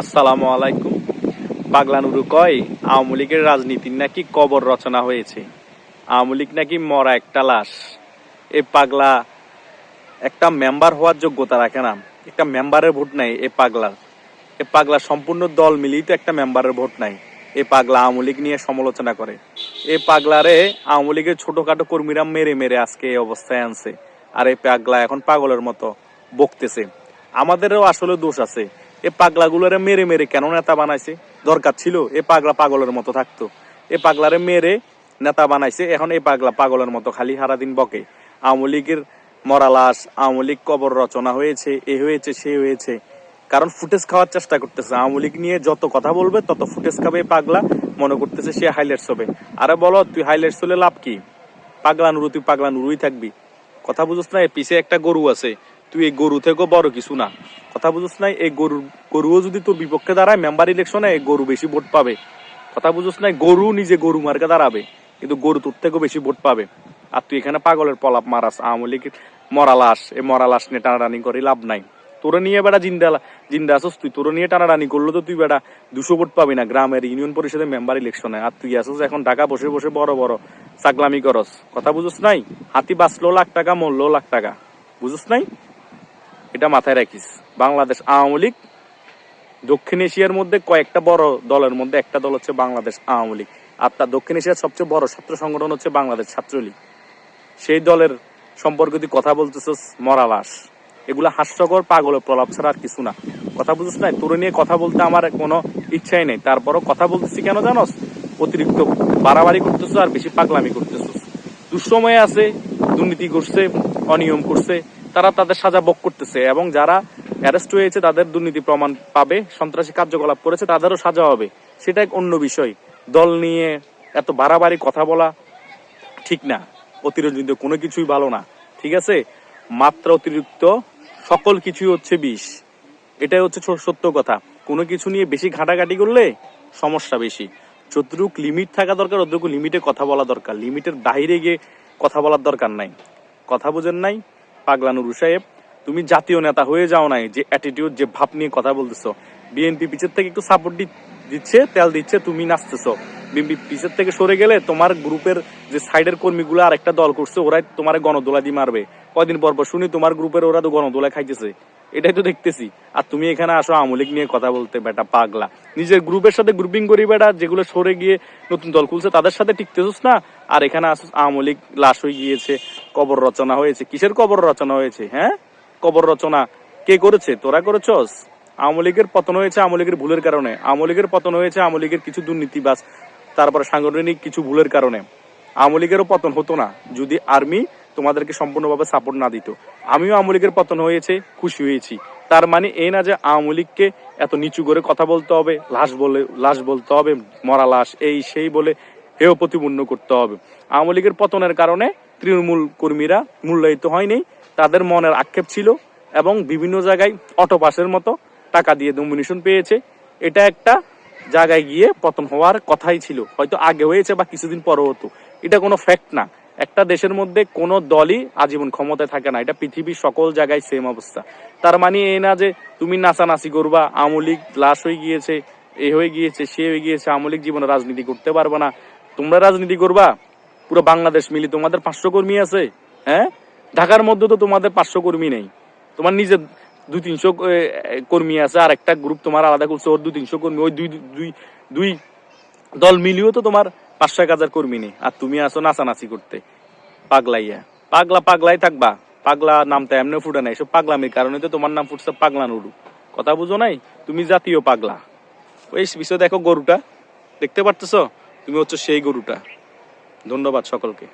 আসসালামু আলাইকুম। পাগলানুরু কয়, আওয়ামী লীগের রাজনীতির নাকি কবর রচনা হয়েছে? আওয়ামী লীগ নাকি মরা একটা লাশ। এই পাগলা একটা মেম্বার হওয়ার যোগ্যতা রাখে না। একটা মেম্বারের ভোট নাই, এ পাগলার এ পাগলা সম্পূর্ণ দল মিলিয়ে তো একটা মেম্বারের ভোট নাই। এ পাগলা আওয়ামী লীগ নিয়ে সমালোচনা করে। এ পাগলারে আওয়ামী লীগের ছোটখাটো কর্মীরা মেরে মেরে আজকে এই অবস্থায় আনছে। আর এই পাগলা এখন পাগলের মতো বকতেছে। আমাদেরও আসলে দোষ আছে। এ পাগলাগুলোরে মেরে মেরে কেন নেতা বানাইছে? দরকার ছিল এ পাগলা পাগলের মতো থাকতো। এ পাগলারে মেরে নেতা বানাইছে, এখন এই পাগলা পাগলের মতো খালি সারাদিন বকে। আওয়ামী লীগের মরা লাশ আওয়ামী লীগ কবর রচনা হয়েছে, এ হয়েছে, সে হয়েছে। কারণ ফুটেজ খাওয়ার চেষ্টা করতেছে। আওয়ামী লীগ নিয়ে যত কথা বলবে, তত ফুটেজ খাবে পাগলা। মনে করতেছে সে হাইলাইটস হবে। আরে বলো, তুই হাইলাইটস হলে লাভ কি? পাগলা নুরু তুই পাগলা নুরুই থাকবি। কথা বুঝছ না পিছে একটা গরু আছে। তুই এই গরু থেকেও বড় কিছু না। কথা বুঝছ নাই, এই গরু গরুও যদি তোর বিপক্ষে দাঁড়ায় মেম্বার ইলেকশনে এই গরু বেশি ভোট পাবে। কথা বুঝছ নাই, গরু নিজে গরু মার্কে দাঁড়াবে, কিন্তু গরু তোর থেকেও বেশি ভোট পাবে। আর তুই এখানে পাগলের পলাপ মারাস, আওয়ামী লীগের মরা লাশ এই মরা লাশ নিয়ে টানাটানি করে লাভ নাই। তোরে নিয়ে বেটা জিন্দা জিন্দা আসস তুই, তোরে নিয়ে টানাটানি করলে তো তুই বেটা দুশো ভোট পাবি না গ্রামের ইউনিয়ন পরিষদের মেম্বার ইলেকশনে আর তুই আসস এখন ঢাকা বসে বসে বড় বড় চাকলামি করস। কথা বুঝস নাই, হাতি বাঁচলো লাখ টাকা, মরলো লাখ টাকা। বুঝস নাই? এটা মাথায় রাখিস। বাংলাদেশ আওয়ামী লীগ, দক্ষিণ এশিয়ার মধ্যে কয়েকটা বড় দলের মধ্যে একটা দল হচ্ছে বাংলাদেশ আওয়ামী লীগ। আর তার দক্ষিণ এশিয়ার সবচেয়ে বড় ছাত্র সংগঠন হচ্ছে বাংলাদেশ ছাত্রলীগ। সেই দলের সম্পর্কে তুই কথা বলতেছিস, মরা লাশ। এগুলা হাস্যকর পাগলের প্রলাপ ছাড়া আর কিছু না। কথা বুঝিস না তোর নিয়ে কথা বলতে আমার কোনো ইচ্ছাই নেই। তারপরও কথা বলতেছি কেন জানোস? অতিরিক্ত বাড়াবাড়ি করতেছো আর বেশি পাগলামি করতেছো দুঃসময়ে আছে, দুর্নীতি করছে অনিয়ম করছে। তারা তাদের সাজা ভোগ করতেছে এবং যারা অ্যারেস্ট হয়েছে, তাদের দুর্নীতি প্রমাণ পাবে, সন্ত্রাসী কার্যকলাপ করেছে, তাদেরও সাজা হবে। সেটা এক অন্য বিষয়। দল নিয়ে এত বাড়াবাড়ি কথা বলা ঠিক না। অতিরঞ্জিত কোনো কিছুই ভালো না। ঠিক আছে? মাত্রা অতিরিক্ত সকল কিছুই হচ্ছে বিষ। এটাই হচ্ছে সত্য কথা। কোনো কিছু নিয়ে বেশি ঘাটাঘাটি করলে সমস্যা বেশি। যতটুকু লিমিট থাকা দরকার, অতটুকু লিমিটে কথা বলা দরকার। লিমিটের বাইরে গিয়ে কথা বলার দরকার নাই। কথা বোঝেন নাই? পাগলা নুরু সাহেব, তুমি জাতীয় নেতা হয়ে যাও নাই যে অ্যাটিটিউড যে ভাব নিয়ে কথা বলতেছো। বিএনপি পিছের থেকে একটু সাপোর্ট দিচ্ছে, তেল দিচ্ছে, তুমি নাচতেছো। বিএনপি পিছের থেকে সরে গেলে তোমার গ্রুপের যে সাইডের কর্মীগুলো আর একটা দল করছে, ওরাই তোমার গণদোলা দিয়ে মারবে। কয়দিন পর পর শুনি তোমার গ্রুপের ওরা তো গণদোলা খাইতেছে। এটাই তো দেখতেছি। আর তুমি এখানে আসো, আমলিক নিয়ে কথা বলতে, বেটা পাগলা। নিজের গ্রুপের সাথে গ্রুপিং করি, বেটা, যেগুলো সরে গিয়ে নতুন দল খুলছে, তাদের সাথে টিকতেছিস না? আর এখানে আসো আওয়ামী লীগ লাশ হয়ে গিয়েছে, কবর রচনা হয়েছে। কিসের কবর রচনা হয়েছে হ্যাঁ? কবর রচনা। কে করেছে? তোরা করেছস? আওয়ামী লীগের পতন হয়েছে আওয়ামী লীগের ভুলের কারণে। আওয়ামী লীগের পতন হয়েছে আওয়ামী লীগের কিছু দুর্নীতিবাজ, তারপরে সাংগঠনিক কিছু ভুলের কারণে। আওয়ামী লীগেরও পতন হতো না। যদি আর্মি তোমাদেরকে সম্পূর্ণভাবে সাপোর্ট না দিত। আমিও আওয়ামী লীগের পতন হয়েছে, খুশি হয়েছি। তার মানে এই না যে আওয়ামী লীগকে এত নিচু করে কথা বলতে হবে, লাশ বলে, লাশ বলতে হবে, মরা লাশ, এই সেই বলে হেয় প্রতিপূর্ণ করতে হবে। আওয়ামী লীগের পতনের কারণে তৃণমূল কর্মীরা মূল্যায়িত হয়নি, তাদের মনের আক্ষেপ ছিল এবং বিভিন্ন জায়গায় অটো পাসের মতো টাকা দিয়ে নমিনেশন পেয়েছে। এটা একটা জায়গায় গিয়ে পতন হওয়ার কথাই ছিল। হয়তো আগে হয়েছে বা কিছুদিন পরে হতো। এটা কোনো ফ্যাক্ট না। একটা দেশের মধ্যে কোনো দলই আজীবন ক্ষমতায় থাকে না। এটা পৃথিবীর সকল জায়গায় সেম অবস্থা। তার মানে এই না যে তুমি নাচানাচি করবা, আওয়ামী লীগ লাশ হয়ে গিয়েছে, এ হয়ে গিয়েছে, সে হয়ে গিয়েছে, আওয়ামী লীগ জীবনে রাজনীতি করতে পারবে না। তোমরা রাজনীতি করবা? পুরো বাংলাদেশ মিলি তোমাদের পাঁচশো কর্মী আছে হ্যাঁ? ঢাকার মধ্যে তো তোমাদের পাঁচশো কর্মী নেই। তোমার নিজের দুই তিনশো কর্মী আছে আর একটা গ্রুপ তোমার আলাদা করছে, ওর দুই তিনশো কর্মী, ওই দুই দুই দুই দল মিলিয়েও তো তোমার পাঁচশো এক হাজার কর্মী নেই আর তুমি আসো নাচানাচি করতে। পাগলাইয়া। পাগলা পাগলাই থাকবা। পাগলা নামটা এমনি ফুটে নাই। সব পাগলামির কারণে তো তোমার নাম ফুটছে পাগলা নুরু। কথা বুঝো নাই? তুমি জাতীয় পাগলা। ওই বিষয় দেখো গরুটা। দেখতে পারতেছ? তুমি হচ্ছে সেই গরুটা। ধন্যবাদ সকলকে।